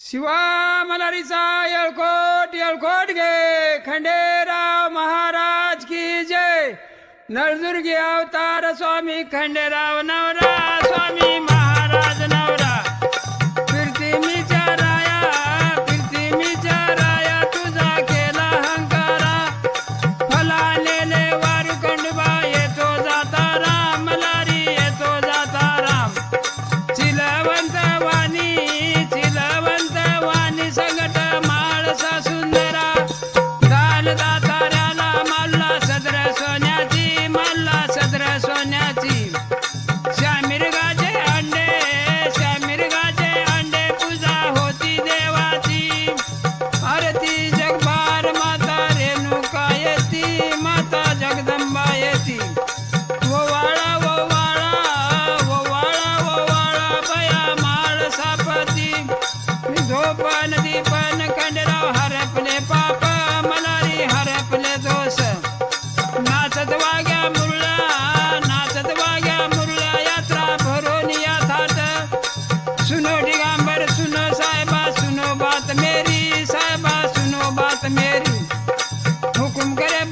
शिवा मलारीचा यळकोट यळकोट घे. खंडेराव महाराज की जय. नळदुर्गी अवतार स्वामी खंडेराव नाव गोपाल दीपन खंडराव हरपले पाप मलारी हरपले दोष. नाचत वाग्या मुरला नाचत वाग्या मुरला यात्रा भरून या थाट. सुनो डिगांबर सुनो साहेबा सुनो बात मेरी साहेबा सुनो बात मेरी. हुकुम करे